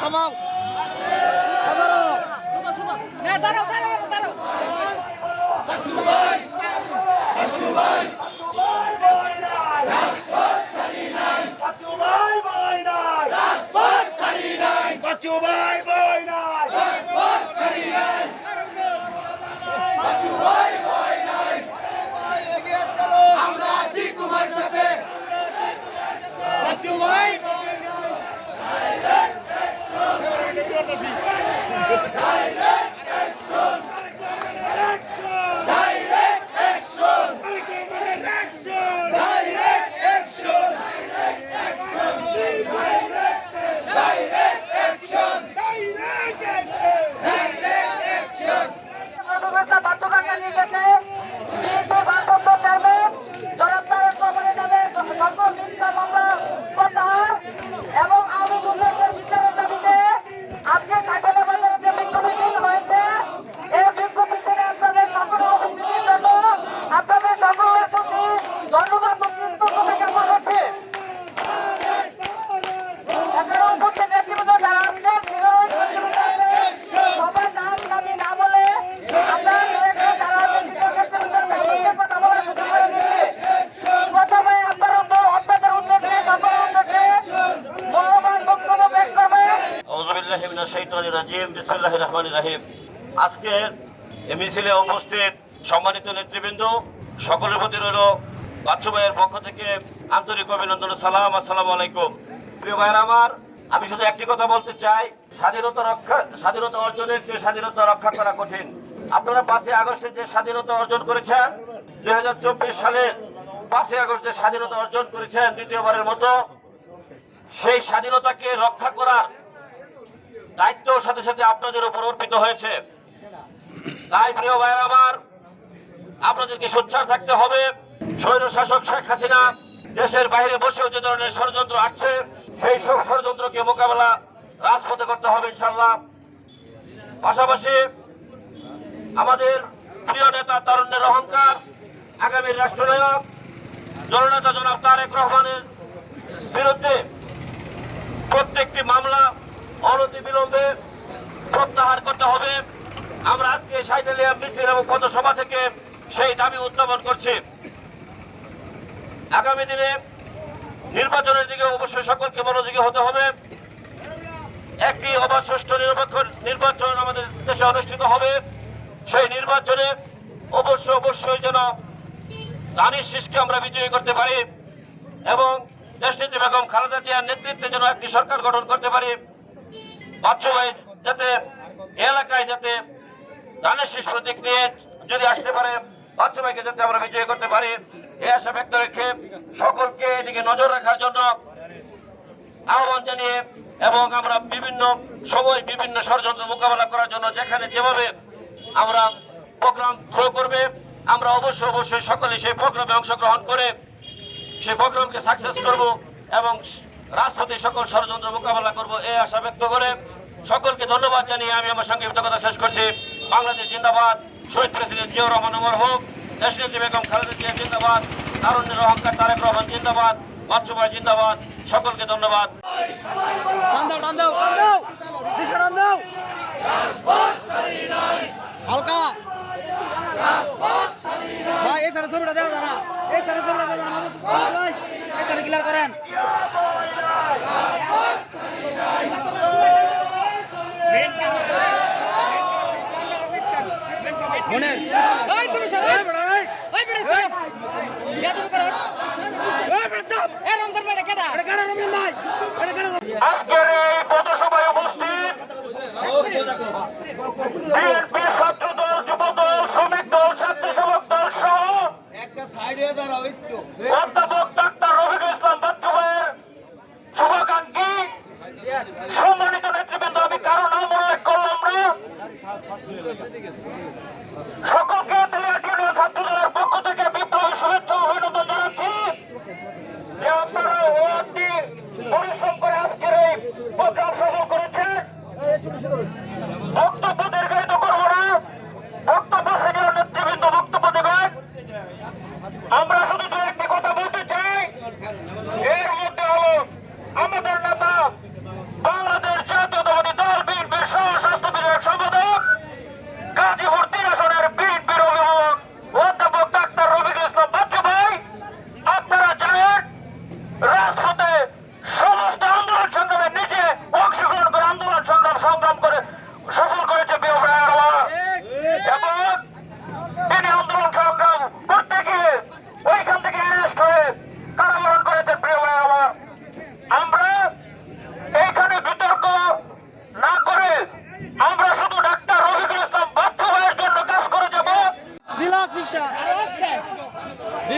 থামাও দাঁড়াও দাঁড়াও দাঁড়াও আমরা আছি তোমার সাথে বাচ্চু ভাই মানবতা বাচ্চাকে নির্দেশে বিএনপি ভারপ্রাপ্ত চেয়ারম্যান জনাব তারেক রহমানের নামে সকল মিথ্যা মামলা প্রত্যাহার এবং আওয়ামী দুর্নীতির বিচারের দাবিতে আজকে সাইকেলের বাজারে যে বিক্ষোভ মিছিল হয়েছে এই বিক্ষোভ মিছিলে আপনাদের সকল উপস্থিতির জন্য আপনাদের সকলের প্রতি ধন্যবাদ ও কৃতজ্ঞতা জ্ঞাপন করছি এছাড়াও উপস্থিত নেতৃবৃন্দ যারা আছেন, সিনিয়র নেতৃবৃন্দ আছেন, সবার নাম আমি না বলে আমরা কয়েকজন যারা আছেন, সিনিয়র নেতৃবৃন্দ তাদের কথা বলার সুযোগ করে দিচ্ছি। প্রথমে আপনার উদ্যোগ- আপনাদের উদ্দেশ্যে, সকলের উদ্দেশ্যে মূল্যবান বক্তব্য পেশ করবেন আউযুবিল্লাহি মিনাশ শাইতানির রাজিম বিসমিল্লাহির রহমানির রহিম আজকে এ মিছিলে উপস্থিত সম্মানিত নেতৃবৃন্দ, সকলের প্রতি রইল বাচ্চু ভাইয়ের পক্ষ থেকে আন্তরিক অভিনন্দন, সালাম, আসসালামু আলাইকুম। প্রিয় ভাইয়ের আমার, আমি শুধু একটি কথা বলতে চাই, স্বাধীনতা রক্ষা, স্বাধীনতা অর্জনের যে স্বাধীনতা রক্ষা করা কঠিন। আপনারা পাঁচই আগস্টে যে স্বাধীনতা অর্জন করেছেন, দুই হাজার চব্বিশ সালে পাঁচই আগস্ট যে স্বাধীনতা অর্জন করেছেন দ্বিতীয়বারের মতো, সেই স্বাধীনতাকে রক্ষা করার দায়িত্ব সাথে সাথে আপনাদের উপর অর্পিত হয়েছে। তাই প্রিয় ভাই আমার, আপনাদেরকে সোচ্চার থাকতে হবে। স্বৈর শাসক শেখ হাসিনা দেশের বাইরে বসেও যে ধরনের ষড়যন্ত্র আসছে, সেই সব ষড়যন্ত্রকে মোকাবেলা রাজপথে করতে হবে ইনশাল্লাহ পাশাপাশি আমাদের প্রিয় নেতা তারুণ্যের অহংকার, আগামী রাষ্ট্রনায়ক, জননেতা জনাব তারেক রহমানের বিরুদ্ধে প্রত্যেকটি মামলা বিলম্বে প্রত্যাহার করতে হবে। আমরা আজকে সাইডালিয়া মিছিল এবং পথসভা থেকে সেই দাবি উত্থাপন করছি। আগামী দিনে নির্বাচনের দিকে অবশ্যই সকলকে মনোযোগী হতে হবে। একটি অবাধ নিরপেক্ষ নির্বাচন আমাদের দেশে অনুষ্ঠিত হবে। সেই নির্বাচনে অবশ্যই অবশ্যই যেন দানিশ শীষকে আমরা বিজয়ী করতে পারি এবং দেশনেত্রী বেগম খালেদা জিয়ার নেতৃত্বে যেন একটি সরকার গঠন করতে পারি। বাচ্চু যাতে এলাকায় যাতে ধানের শীষ প্রতীক নিয়ে যদি আসতে পারে বাচ্চভাইকে যাতে আমরা বিজয়ী করতে পারি? এ আশা ব্যক্ত রেখে সকলকে এদিকে নজর রাখার জন্য আহ্বান জানিয়ে এবং আমরা বিভিন্ন সময় বিভিন্ন ষড়যন্ত্র মোকাবেলা করার জন্য যেখানে যেভাবে আমরা প্রোগ্রাম থ্রো করবে, আমরা অবশ্যই অবশ্যই সকলে সেই প্রোগ্রামে অংশগ্রহণ করে সেই প্রোগ্রামকে সাকসেস করব এবং রাজপথে সকল ষড়যন্ত্র মোকাবেলা করব এই আশা ব্যক্ত করে সকলকে ধন্যবাদ জানিয়ে আমি আমার সংক্ষিপ্ত কথা শেষ করছি। বাংলাদেশ জিন্দাবাদ। শহীদ প্রেসিডেন্ট জিয়াউর রহমান ওমর হোক দেশনেত্রী বেগম খালেদা জিয়া জিন্দাবাদ, তারুণ্যের অহংকার তারেক রহমান জিন্দাবাদ বাচ্চুভাই জিন্দাবাদ। সকলকে ধন্যবাদ। এই সাইডে ছবিটা দেখা যায় না এই সাইডে ছবিটা দেখা যায় না ভাই এই সাইডে ক্লিয়ার করেন। মনে ওই তুমি সরো। এই বেটা, ওই বেটা সরো। তুমি করো। এই বেটা, চাপ। এ রমজান বেটা কেডা? এটা কাটা রবিন ভাই? এটা কাটা আজকের এই পথসভায় উপস্থিত বিএনপি ছাত্র দল যুব দল শ্রমিক দল স্বেচ্ছাসেবক দল সহ অধ্যাপক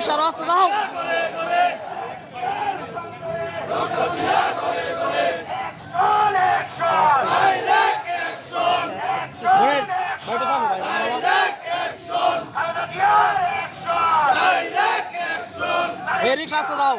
রিক্সার রাস্তা দাও রিক্সা রাস্তা দাও